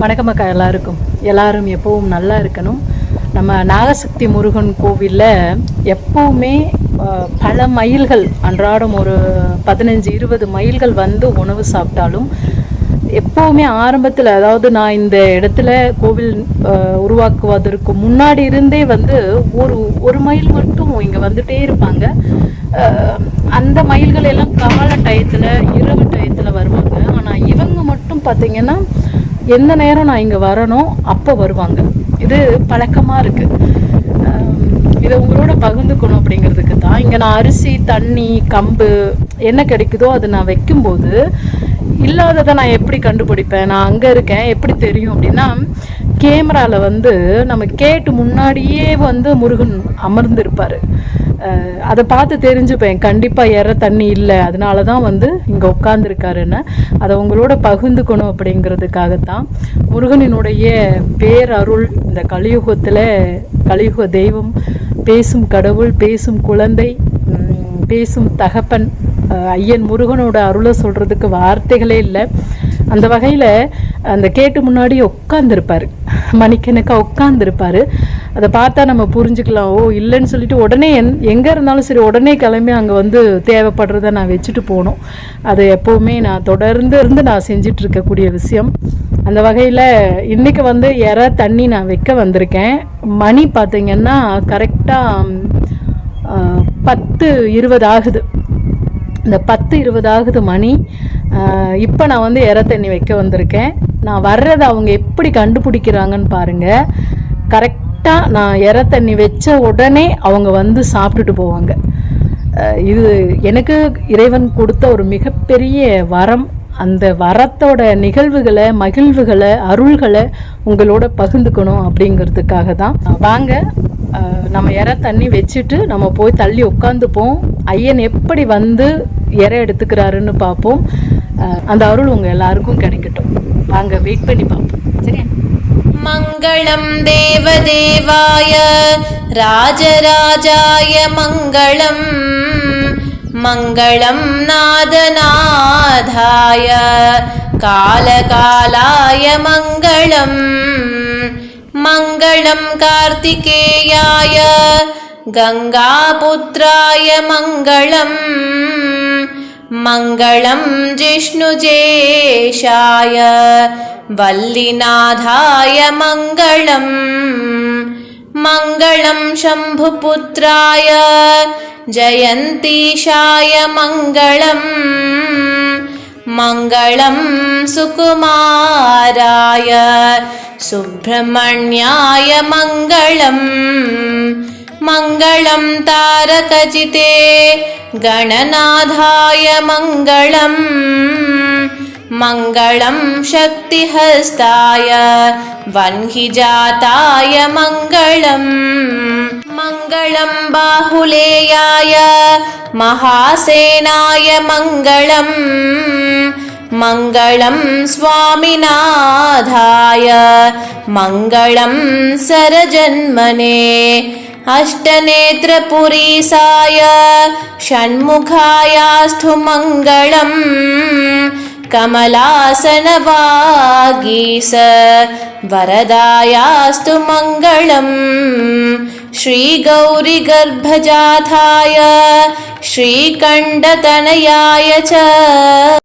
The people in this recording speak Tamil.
வணக்கம் அக்கா எல்லாருக்கும். எல்லாரும் எப்பவும் நல்லா இருக்கணும். நம்ம நாகசக்தி முருகன் கோவிலில் எப்பவுமே பல மைல்கள் அன்றாடம் ஒரு பதினஞ்சு இருபது மைல்கள் வந்து உணவு சாப்பிட்டாலும் எப்போவுமே ஆரம்பத்தில் அதாவது நான் இந்த இடத்துல கோவில் உருவாக்குவதற்கு முன்னாடி இருந்தே வந்து ஒரு ஒரு மைல் மட்டும் இங்கே வந்துட்டே இருப்பாங்க. அந்த மயில்கள் எல்லாம் கால டயத்தில் இரவு டயத்தில் வருவாங்க. ஆனால் இவங்க மட்டும் பார்த்தீங்கன்னா எந்த நேரம் நான் இங்கே வரனோ அப்போ வருவாங்க. இது பழக்கமாக இருக்குது இதை உங்களோட பகிர்ந்துக்கணும் அப்படிங்கிறதுக்கு தான் இங்கே நான் அரிசி தண்ணி கம்பு என்ன கிடைக்குதோ அதை நான் வைக்கும்போது இல்லாததை நான் எப்படி கண்டுபிடிப்பேன்? நான் அங்கே இருக்கேன். எப்படி தெரியும் அப்படின்னா கேமராவில் வந்து நம்ம கேட்டு முன்னாடியே வந்து முருகன் அமர்ந்திருப்பார். அதை பார்த்து தெரிஞ்சுப்பேன். கண்டிப்பாக ஏற தண்ணி இல்லை அதனால தான் வந்து இங்கே உட்காந்துருக்காருன்னு அதை உங்களோட பகிர்ந்துக்கணும் அப்படிங்கிறதுக்காகத்தான் முருகனினுடைய பேரருள் இந்த கலியுகத்தில் கலியுக தெய்வம் பேசும் கடவுள் பேசும் குழந்தை பேசும் தகப்பன் ஐயன் முருகனோட அருளை சொல்கிறதுக்கு வார்த்தைகளே இல்லை. அந்த வகையில் அந்த கேட்டு முன்னாடி உட்காந்துருப்பார் மணிக்கணக்காக உட்காந்துருப்பார் அதை பார்த்தா நம்ம புரிஞ்சுக்கலாம். ஓ இல்லைன்னு சொல்லிட்டு உடனே என் எங்கே இருந்தாலும் சரி உடனே கிளம்பி அங்கே வந்து தேவைப்படுறத நான் வச்சுட்டு போகணும் அது எப்போவுமே நான் தொடர்ந்து இருந்து நான் செஞ்சுட்டு இருக்கக்கூடிய விஷயம். அந்த வகையில் இன்றைக்கி வந்து இற தண்ணி நான் வைக்க வந்திருக்கேன். மணி பார்த்திங்கன்னா கரெக்டாக பத்து இருபது ஆகுது. இந்த பத்து இருபது ஆகுது மணி. இப்போ நான் வந்து இற தண்ணி வைக்க வந்திருக்கேன். நான் வர்றதை அவங்க எப்படி கண்டுபிடிக்கிறாங்கன்னு பாருங்கள் கரெக்டாக நான் இற தண்ணி வச்ச உடனே அவங்க வந்து சாப்பிட்டுட்டு போவாங்க. இது எனக்கு இறைவன் கொடுத்த ஒரு மிகப்பெரிய வரம். அந்த வரத்தோட நிகழ்வுகளை மகிழ்வுகளை அருள்களை உங்களோட பகிர்ந்துக்கணும் அப்படிங்கிறதுக்காக தான் வாங்க நம்ம இற தண்ணி வச்சுட்டு நம்ம போய் தள்ளி உட்காந்துப்போம். ஐயன் எப்படி வந்து இற எடுத்துக்கிறாருன்னு பார்ப்போம் அஹ் அந்த அருள் உங்கள் எல்லாருக்கும் கிடைக்கட்டும் வாங்க வெயிட் பண்ணி பார்ப்போம் சரியா मङ्गलं देवदेवाय राजराजाय मङ्गलम् मङ्गलं नादनाथाय कालकालाय मङ्गलम् मङ्गलं कार्तिकेयाय गङ्गापुत्राय मङ्गलम् मङ्गलं जिष्णुजेशाय वल्लिनाथाय मङ्गलम् मङ्गलं शम्भुपुत्राय जयन्तीशाय मङ्गलम् मङ्गलं सुकुमाराय सुब्रह्मण्याय मङ्गलम् मङ्गलं तारकजिते गणनाथाय मङ्गलम् मङ्गलं शक्तिहस्ताय वह्निजाताय मङ्गलम् मङ्गलं बाहुलेयाय महासेनाय मङ्गलम् मङ्गलं स्वामिनाथाय मङ्गलं सरजन्मने अष्टनेत्रपुरीसाय षण्मुखायास्तु मङ्गलम् कमलासनवागीस वरदायास्तु मङ्गलम् श्रीगौरिगर्भजाथाय श्रीकण्डतनयाय च